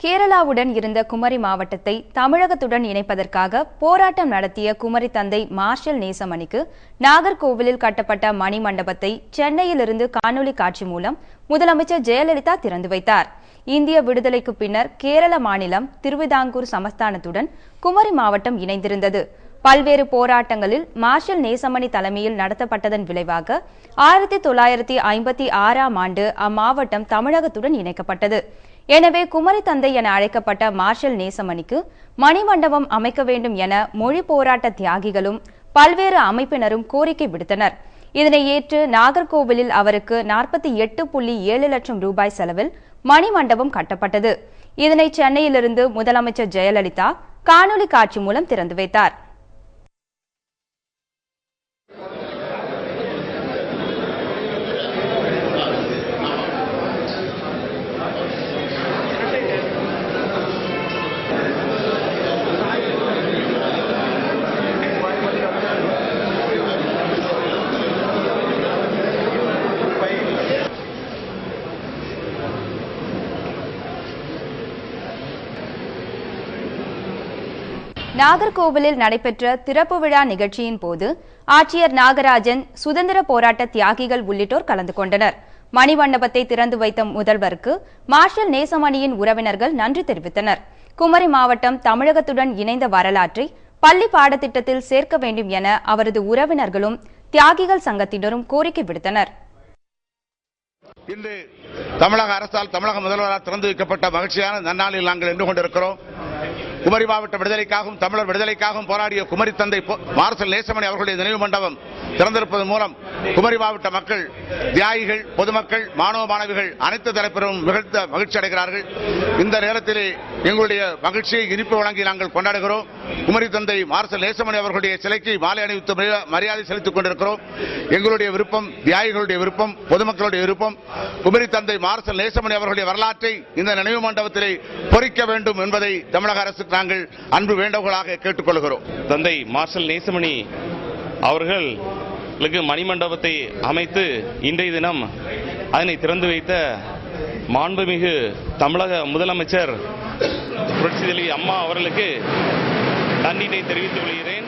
கேரளாவுடன் இருந்த குமரி மாவட்டத்தை தமிழகத்துடன் இணைப்பதற்காக போராட்டம் நடத்திய குமரி தந்தை மார்ஷல் நேசமணிக்கு நாகர்கோவிலில் கட்டப்பட்ட மணி மண்டபத்தை சென்னையிலிருந்து காணொலி காட்சி மூலம் முதலமைச்சர் ஜெயலலிதா திறந்து வைத்தார். இந்திய விடுதலைக்கு பின்னர் கேரள மாநிலம் திருவிதாங்கூர் சமஸ்தானத்துடன் குமரி மாவட்டம் இணைந்திருந்தது. பல்வேறு போராட்டங்களில் மார்ஷல் நேசமணி தலைமையில் நடத்தப்பட்டதன் விளைவாக ஆயிரத்தி தொள்ளாயிரத்தி ஐம்பத்தி ஆறாம் ஆண்டு அம்மாவட்டம் தமிழகத்துடன் இணைக்கப்பட்டது. எனவே குமரி தந்தை என அழைக்கப்பட்ட மார்ஷல் நேசமணிக்கு மணிமண்டபம் அமைக்க வேண்டும் என மொழி போராட்ட தியாகிகளும் பல்வேறு அமைப்பினரும் கோரிக்கை விடுத்தனர். இதனை ஏற்று நாகர்கோவிலில் அவருக்கு நாற்பத்தி எட்டு புள்ளி ஏழு லட்சம் ரூபாய் செலவில் மணிமண்டபம் கட்டப்பட்டது. இதனை சென்னையிலிருந்து முதலமைச்சர் ஜெயலலிதா காணொலி காட்சி மூலம் திறந்து வைத்தார். நாகர்கோவிலில் நடைபெற்ற திறப்பு விழா நிகழ்ச்சியின் போது ஆட்சியர் நாகராஜன் சுதந்திர போராட்ட தியாகிகள் உள்ளிட்டோர் கலந்து கொண்டனர். மணிமண்டபத்தை திறந்து வைத்த முதல்வருக்கு மார்ஷல் நேசமணியின் உறவினர்கள் நன்றி தெரிவித்தனர். குமரி மாவட்டம் தமிழகத்துடன் இணைந்த வரலாற்றை பள்ளி பாடத்திட்டத்தில் சேர்க்க வேண்டும் என அவரது உறவினர்களும் தியாகிகள் சங்கத்தினரும் கோரிக்கை விடுத்தனர். இன்று தமிழக அரசால் தமிழக முதல்வரால் திறந்து வைக்கப்பட்ட மகிழ்ச்சியான நன்னாளில் நாங்கள் நின்று கொண்டிருக்கிறோம். குமரி மாவட்ட விடுதலைக்காகவும் தமிழர் விடுதலைக்காகவும் போராடிய குமரி தந்தை மார்சல் நேசமணி அவர்களுடைய நினைவு மண்டபம் திறந்திருப்பதன் மூலம் குமரி மாவட்ட மக்கள் தியாகிகள் பொதுமக்கள் மாணவ மாணவிகள் அனைத்து தரப்பினரும் மிகுந்த மகிழ்ச்சி அடைகிறார்கள். இந்த நேரத்திலே எங்களுடைய மகிழ்ச்சியை இனிப்பு வழங்கி நாங்கள் கொண்டாடுகிறோம். குமரி தந்தை மார்சல் நேசமணி அவர்களுடைய சிலைக்கு மாலை அணிவித்து மரியா- மரியாதை செலுத்திக் கொண்டிருக்கிறோம். எங்களுடைய விருப்பம் தியாகிகளுடைய விருப்பம் பொதுமக்களுடைய விருப்பம் குமரி தந்தை மார்சல் நேசமணி அவர்களுடைய வரலாற்றை இந்த நினைவு மண்டபத்திலே பொறிக்க வேண்டும் என்பதை தமிழக அரசுக்கு நாங்கள் அன்பு வேண்டுகோளாக கேட்டுக்கொள்கிறோம். தந்தை மார்சல் நேசமணி அவர்களுக்கு மணிமண்டபத்தை அமைத்து இன்றைய தினம் அதனை திறந்து வைத்த மாண்புமிகு தமிழக முதலமைச்சர் புரட்சிதலி அம்மா அவர்களுக்கு நன்றினை தெரிவித்துக் கொள்கிறேன்.